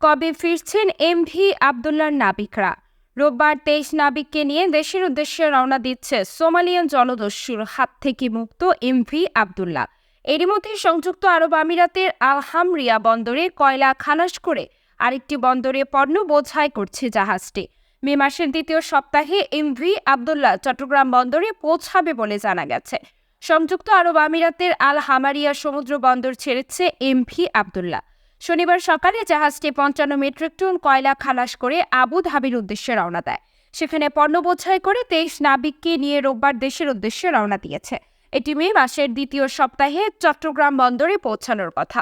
কবে ফিরছেন এমভি আবদুল্লার নাবিকরা? রোববার তেইশ নাবিককে নিয়ে দেশের উদ্দেশ্যে রওনা দিচ্ছে সোমালিয়ান জলদস্যুর হাত থেকে মুক্ত এমভি আবদুল্লাহ। এরই মধ্যে সংযুক্ত আরব আমিরাতের আলহামরিয়া বন্দরে কয়লা খালাস করে আরেকটি বন্দরে পণ্য বোঝাই করছে জাহাজটি। মে মাসের দ্বিতীয় সপ্তাহে এমভি আবদুল্লাহ চট্টগ্রাম বন্দরে পৌঁছাবে বলে জানা গেছে। সংযুক্ত আরব আমিরাতের আল হামারিয়া সমুদ্র বন্দর ছেড়েছে এমভি আবদুল্লাহ। শনিবার সকালে জাহাজটি পঞ্চান্ন মেট্রিক টন কয়লা খালাস করে আবু ধাবির উদ্দেশ্যে রওনা দেয়। সেখানে পণ্য বোঝাই করে তেইশ নাবিককে নিয়ে রোববার দেশের উদ্দেশ্যে রওনা দিয়েছে। এটি মে মাসের দ্বিতীয় সপ্তাহে চট্টগ্রাম বন্দরে পৌঁছানোর কথা।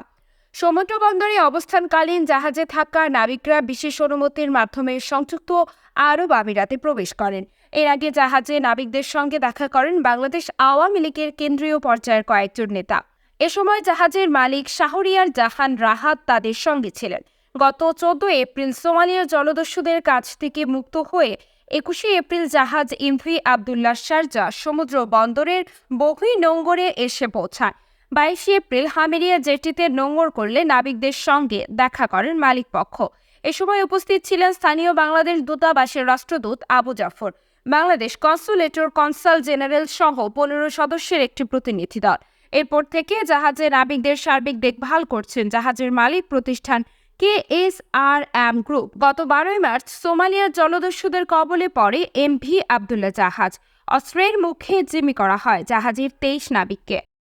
সমুদ্র বন্দরে অবস্থানকালীন জাহাজে থাকা নাবিকরা বিশেষ অনুমতির মাধ্যমে সংযুক্ত আরব আমিরাতে প্রবেশ করেন। এর আগে জাহাজে নাবিকদের সঙ্গে দেখা করেন বাংলাদেশ আওয়ামী লীগের কেন্দ্রীয় পর্যায়ের কয়েকজন নেতা। এ সময় জাহাজের মালিক শাহরিয়ার জাহান রাহাত তাদের সঙ্গে ছিলেন। গত চোদ্দ এপ্রিল সোমালিয়া জলদস্যুদের কাছ থেকে মুক্ত হয়ে একুশে এপ্রিল জাহাজ ইমভি আবদুল্লাহ শারজা সমুদ্র বন্দরের বহুই নোঙ্গরে এসে পৌঁছায়। বাইশে এপ্রিল হামেরিয়া জেটিতে নোঙ্গর করলে নাবিকদের সঙ্গে দেখা করেন মালিক পক্ষ। এ সময় উপস্থিত ছিলেন স্থানীয় বাংলাদেশ দূতাবাসের রাষ্ট্রদূত আবু জাফর। বাংলাদেশ কনসুলেটর কনসাল জেনারেল সহ পনেরো সদস্যের একটি প্রতিনিধি দল। এরপর থেকে জাহাজের নাবিকদের সার্বিক দেখভাল করছেন জাহাজের মালিক প্রতিষ্ঠান K S R M group. গত বারোই মার্চ সোমালিয়ার জলদস্যুদের কবলে পড়ে এম ভি আবদুল্লা জাহাজ। অস্ত্রের মুখে জিমি করা হয় জাহাজের তেইশ নাবিককে।